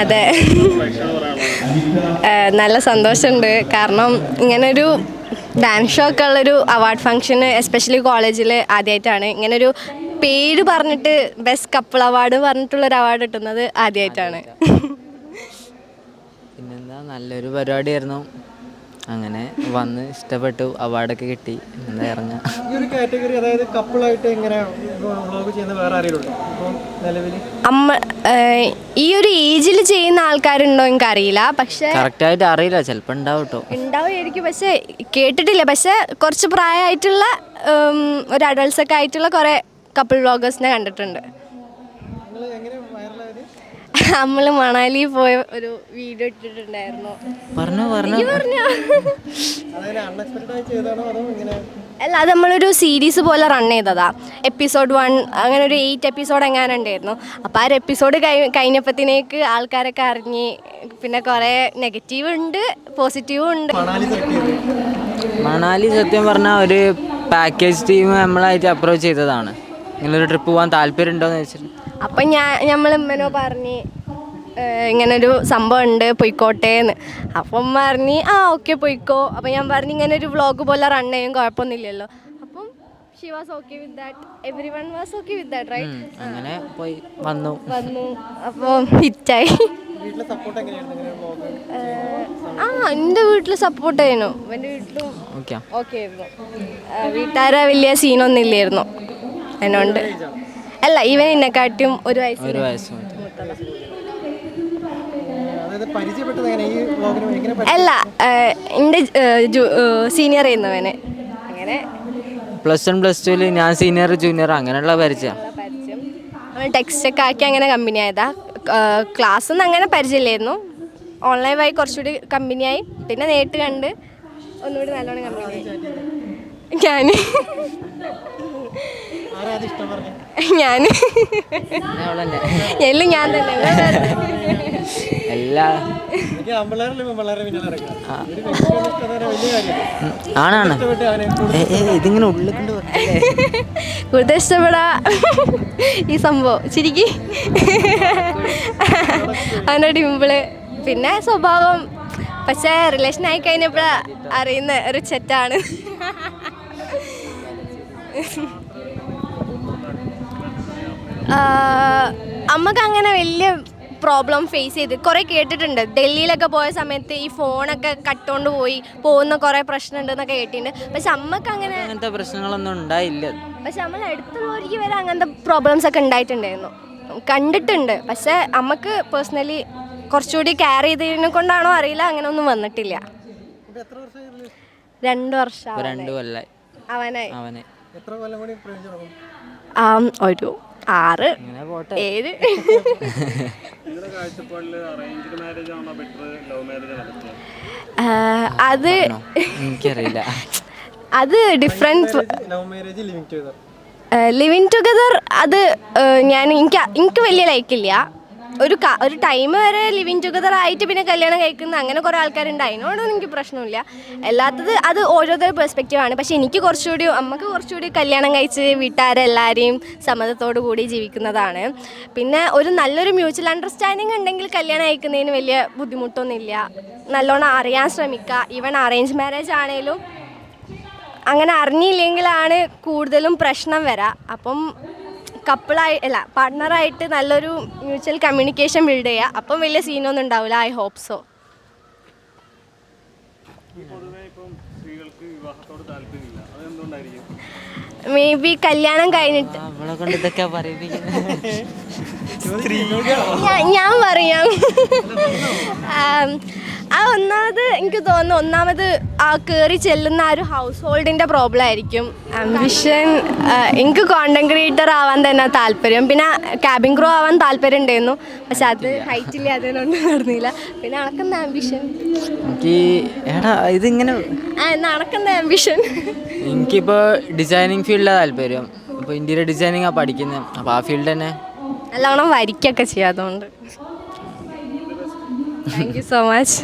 അതെ. നല്ല സന്തോഷമുണ്ട്. കാരണം ഇങ്ങനൊരു ഡാൻസ് ഷോ ഒക്കെ ഉള്ളൊരു അവാർഡ് ഫംഗ്ഷന് എസ്പെഷ്യലി കോളേജിൽ ആദ്യമായിട്ടാണ് ഇങ്ങനൊരു പേര് പറഞ്ഞിട്ട് ബെസ്റ്റ് കപ്പിൾ അവാർഡ് പറഞ്ഞിട്ടുള്ളൊരു അവാർഡ് കിട്ടുന്നത് ആദ്യമായിട്ടാണ് പിന്നെന്താ? നല്ലൊരു പരിപാടിയായിരുന്നു. അങ്ങനെ വന്ന് ഇഷ്ടപ്പെട്ടു അവാർഡൊക്കെ കിട്ടി എന്താ ഇറങ്ങാം. ഈ ഒരു കാറ്റഗറി അതായത് കപ്പിളായിട്ട് എങ്ങനെ വ്ളോഗ് ചെയ്യുന്ന വേറെ ആരെങ്കിലും ഉണ്ടോ ഇപ്പം നിലവിൽ അമ്മ ഏഹ് ഈ ഒരു ഏജിൽ ചെയ്യുന്ന ആൾക്കാരുണ്ടോ എനിക്കറിയില്ല പക്ഷേ കറക്റ്റായിട്ട് അറിയില്ല ചിലപ്പോൾ ഉണ്ടാവും കേട്ടോ ഉണ്ടാവുമായിരിക്കും പക്ഷെ കേട്ടിട്ടില്ല. പക്ഷെ കുറച്ച് പ്രായമായിട്ടുള്ള ഉം, ഒരു അഡൾട്ട്സ് ഒക്കെ ആയിട്ടുള്ള കുറേ കപ്പിൾ വ്ളോഗേഴ്സിനെ കണ്ടിട്ടുണ്ട്. നമ്മൾ മണാലി പോയ ഒരു വീഡിയോ ഇട്ടിട്ടുണ്ടായിരുന്നു. പറഞ്ഞു പറഞ്ഞു. അല്ല അത് നമ്മളൊരു സീരീസ് പോലെ റൺ ചെയ്തതാ. എപ്പിസോഡ് വൺ അങ്ങനെ ഒരു എയ്റ്റ് എപ്പിസോഡ് എങ്ങാനും ഉണ്ടായിരുന്നു. അപ്പോൾ ആ ഒരു എപ്പിസോഡ് കഴി കഴിഞ്ഞപ്പോഴത്തേക്ക് ആൾക്കാരൊക്കെ അറിഞ്ഞ് പിന്നെ കുറേ നെഗറ്റീവ് ഉണ്ട് പോസിറ്റീവും ഉണ്ട്. മണാലി സത്യം പറഞ്ഞാൽ ഒരു പാക്കേജ് ടീം നമ്മളായിട്ട് അപ്രോച്ച് ചെയ്തതാണ്. നിങ്ങളൊരു ട്രിപ്പ് പോകാൻ താല്പര്യം ഉണ്ടോയെന്ന് വെച്ചിട്ട് അപ്പം ഞാൻ നമ്മൾ ഉമ്മനോ പറഞ്ഞ് ഇങ്ങനൊരു സംഭവം ഉണ്ട് പൊയ്ക്കോട്ടെ എന്ന് അപ്പം പറഞ്ഞു പറഞ്ഞ് ആ ഓക്കെ പൊയ്ക്കോ. അപ്പം ഞാൻ പറഞ്ഞു ഇങ്ങനെ ഒരു വ്ളോഗ് പോലെ റൺ ചെയ്യും കുഴപ്പമൊന്നുമില്ലല്ലോ. അപ്പം she was okay with that everyone was okay with that right അങ്ങനെ പോയി വന്നു. വന്നു. അപ്പോൾ ഹിറ്റായി ആ എന്റെ വീട്ടിൽ സപ്പോർട്ട് ചെയ്യുന്നു. എന്റെ വീട്ടിലും ഓക്കെ ഓക്കെ ആയിരുന്നു. വീട്ടുകാരെ വലിയ സീനൊന്നും ഇല്ലായിരുന്നു. എന്നോണ്ട്. അല്ല ഇവൻ എന്നെക്കാട്ടിയും ഒരു വയസ്സ് ഒരു വയസ്സ് അല്ല എന്റെ സീനിയർ ചെയ്യുന്നവന് അങ്ങനെ പ്ലസ് വൺ പ്ലസ് ടുവിൽ ഞാൻ സീനിയർ ജൂനിയർ അങ്ങനെയുള്ള പരിചയം. ടെക്സ്റ്റ് ഒക്കെ ആക്കി അങ്ങനെ കമ്പനി ആയതാ. ക്ലാസ് ഒന്നും അങ്ങനെ പരിചയമില്ലായിരുന്നു. ഓൺലൈൻ വഴി കുറച്ചുകൂടി കമ്പനിയായി പിന്നെ നേരിട്ട് കണ്ട് ഒന്നുകൂടി നല്ലോണം കമ്പനി ഞാൻ ഞാൻ എല്ലാം ഞാൻ തന്നെ. എല്ലാ ആണാണ് ഇതിങ്ങനെ ഉള്ളിൽ കൊണ്ട് കൂടുതൽ ഇഷ്ടപ്പെടാ ഈ സംഭവം. ശരിക്ക്. അവന്റെ ഡിമ്പിൾ പിന്നെ സ്വഭാവം. പക്ഷേ റിലേഷൻ ആയി കഴിഞ്ഞപ്പോഴാ അറിയുന്ന ഒരു ചെറ്റാണ്. അമ്മയ്ക്ക് അങ്ങനെ വലിയ പ്രോബ്ലം ഫേസ് ചെയ്ത് കുറേ കേട്ടിട്ടുണ്ട്. ഡൽഹിയിലൊക്കെ പോയ സമയത്ത് ഈ ഫോണൊക്കെ കട്ടുകൊണ്ട് പോയി പോകുന്ന കുറേ പ്രശ്നമുണ്ട് എന്നൊക്കെ കേട്ടിട്ടുണ്ട്. പക്ഷെ അമ്മയ്ക്ക് അങ്ങനെ അങ്ങനത്തെ പ്രശ്നങ്ങളൊന്നും ഉണ്ടായില്ല. പക്ഷെ നമ്മൾ അടുത്തുള്ളവർക്ക് വരെ അങ്ങനത്തെ പ്രോബ്ലംസ് ഒക്കെ ഉണ്ടായിട്ടുണ്ടായിരുന്നു. കണ്ടിട്ടുണ്ട്. പക്ഷെ അമ്മയ്ക്ക് പേഴ്സണലി കുറച്ചുകൂടി കെയർ ചെയ്തതിനെ കൊണ്ടാണോ അറിയില്ല അങ്ങനെ ഒന്നും വന്നിട്ടില്ല രണ്ടു വർഷം രണ്ട് കൊല്ലായി. അവനായി അവനെ എത്ര കൊല്ലം കൂടി ആ ഒരു ആറ് ഏഴ്. അത് എനിക്കറിയില്ല. അത് difference love marriage living together living together അത് ഞാൻ എനിക്ക് എനിക്ക് വലിയ ലൈക്കില്ല ഒരു ഒരു ടൈം വരെ ലിവിങ് ടുഗദർ ആയിട്ട് പിന്നെ കല്യാണം കഴിക്കുന്ന അങ്ങനെ കുറേ ആൾക്കാരുണ്ട്. അതിനോടൊന്നും എനിക്ക് പ്രശ്നമില്ല. അല്ലാത്തത് അത് ഓരോരുത്തരുടെ പെർസ്പെക്റ്റീവ് ആണ്. പക്ഷേ എനിക്ക് കുറച്ചുകൂടി അമ്മയ്ക്ക് കുറച്ചുകൂടി കല്യാണം കഴിച്ച് വീട്ടുകാരെല്ലാവരെയും സമ്മതത്തോടു കൂടി ജീവിക്കുന്നതാണ്. പിന്നെ ഒരു നല്ലൊരു മ്യൂച്വൽ അണ്ടർസ്റ്റാൻഡിങ് ഉണ്ടെങ്കിൽ കല്യാണം കഴിക്കുന്നതിന് വലിയ ബുദ്ധിമുട്ടൊന്നുമില്ല. നല്ലോണം അറിയാൻ ശ്രമിക്കുക. ഈവൻ അറേഞ്ച് മാരേജ് ആണെങ്കിലും അങ്ങനെ അറിഞ്ഞില്ലെങ്കിലാണ് കൂടുതലും പ്രശ്നം വരാം. അപ്പം കപ്പിളായി അല്ല പാർട്ട്ണറായിട്ട് നല്ലൊരു മ്യൂച്വൽ കമ്മ്യൂണിക്കേഷൻ ബിൽഡ് ചെയ്യുക അപ്പം വലിയ സീനൊന്നും ഉണ്ടാവില്ല I hope so maybe കല്യാണം കഴിഞ്ഞിട്ട്. അവളെ കൊണ്ട് ഇതൊക്കെ പറയിപ്പിക്കുന്നത്. ഞാൻ- ഞാൻ പറയാം. ആം, ഒന്നാമത് എനിക്ക് തോന്നുന്നു ഒന്നാമത് ആ കയറി ചെല്ലുന്ന ആ ഒരു ഹൗസ് ഹോൾഡിന്റെ പ്രോബ്ലം ആയിരിക്കും ആംബിഷൻ എനിക്ക് കോണ്ടന്റ് ക്രിയേറ്റർ ആവാൻ തന്നെ താല്പര്യം. പിന്നെ ക്യാബിൻ ക്രൂ ആവാൻ താല്പര്യം ഉണ്ടായിരുന്നു. പക്ഷെ അത് ഹൈറ്റില്ല അതിനൊന്നും നടന്നില്ല. പിന്നെ അണക്കുന്ന ആംബിഷൻ ഇതിങ്ങനെ നടക്കുന്ന ആംബിഷൻ എനിക്കിപ്പോൾ ഡിസൈനിങ് ഫീൽഡിലാണ് താല്പര്യം. ഇപ്പോൾ ഇന്ത്യയിലെ ഡിസൈനിങ് ആ പഠിക്കുന്നത് അപ്പോൾ ആ ഫീൽഡ് തന്നെ നല്ലോണം വരിക്കൊക്കെ ചെയ്യാം അതുകൊണ്ട് താങ്ക് യു സോ മച്ച്